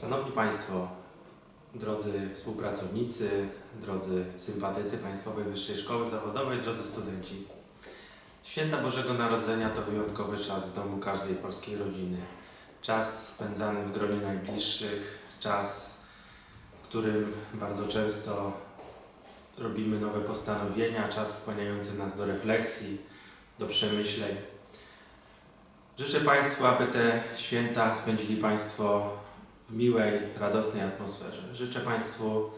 Szanowni Państwo, drodzy współpracownicy, drodzy sympatycy Państwowej Wyższej Szkoły Zawodowej, drodzy studenci. Święta Bożego Narodzenia to wyjątkowy czas w domu każdej polskiej rodziny. Czas spędzany w gronie najbliższych, czas, w którym bardzo często robimy nowe postanowienia, czas skłaniający nas do refleksji, do przemyśleń. Życzę Państwu, aby te święta spędzili Państwo w miłej, radosnej atmosferze. Życzę Państwu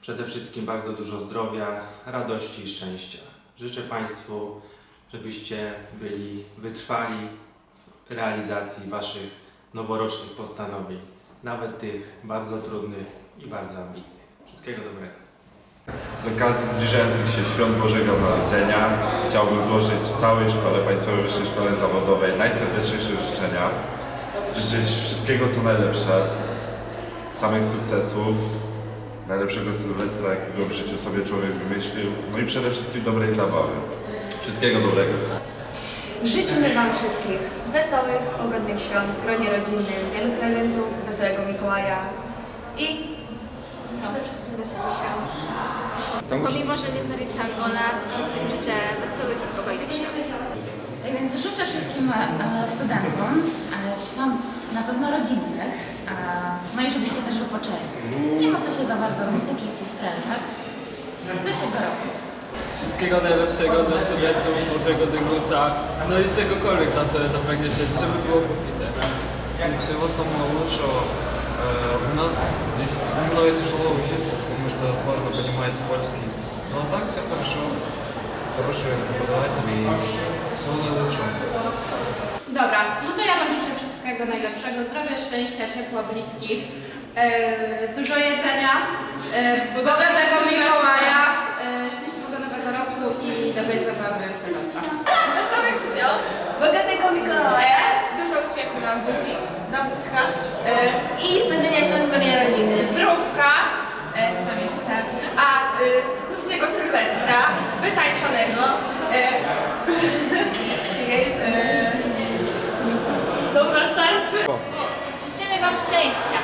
przede wszystkim bardzo dużo zdrowia, radości i szczęścia. Życzę Państwu, żebyście byli wytrwali w realizacji Waszych noworocznych postanowień, nawet tych bardzo trudnych i bardzo ambitnych. Wszystkiego dobrego. Z okazji zbliżających się świąt Bożego Narodzenia chciałbym złożyć całej szkole, Państwowej Wyższej Szkole Zawodowej najserdeczniejsze życzenia. Życzyć wszystkiego co najlepsze, samych sukcesów, najlepszego Sylwestra, jakiego w życiu sobie człowiek wymyślił, no i przede wszystkim dobrej zabawy. Wszystkiego dobrego. Życzymy Wam wszystkich wesołych, pogodnych świąt w gronie rodzinnym, wielu prezentów, wesołego Mikołaja i Przede wszystkim wesołych świąt. Pomimo, że nie zaliczam Ola, to wszystkim życzę wesołych i spokojnych świąt. Tak więc życzę wszystkim e, studentom świąt na pewno rodzinnych, e, no i żebyście też wypoczęli. Nie ma co się za bardzo uczyć i sprężać. Do siebie roku. Wszystkiego najlepszego dla studentów, dobrego dygusa, no i czegokolwiek tam sobie zapragniecie, żeby było popite. Всего самого лучшего. Э, У нас здесь немного тяжело учиться, потому что сложно понимать польский. Но так все хорошо. Proszę, podajcie mi są najlepsze. Dobra, no to ja Wam życzę wszystkiego najlepszego, zdrowia, szczęścia, ciepła, bliskich, yy, dużo jedzenia, yy, bogatego Mikołaja, yy, szczęśliwego nowego roku i dobrej zabawy Sylwestra. Tak, wesołych świąt, bogatego Mikołaja, dużo uśmiechu na buzi, na buźkach. Yy, i spędzenia świąt w wytańczonego. E, e, dobra, starczy. Życzymy Wam szczęścia!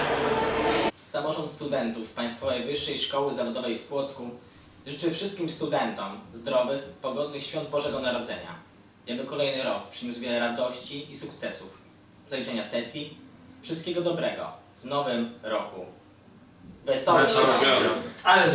Samorząd Studentów Państwowej Wyższej Szkoły Zawodowej w Płocku życzy wszystkim studentom zdrowych, pogodnych świąt Bożego Narodzenia, aby kolejny rok przyniósł wiele radości i sukcesów. Zaliczenia sesji, wszystkiego dobrego w nowym roku. Wesołych świąt! Ale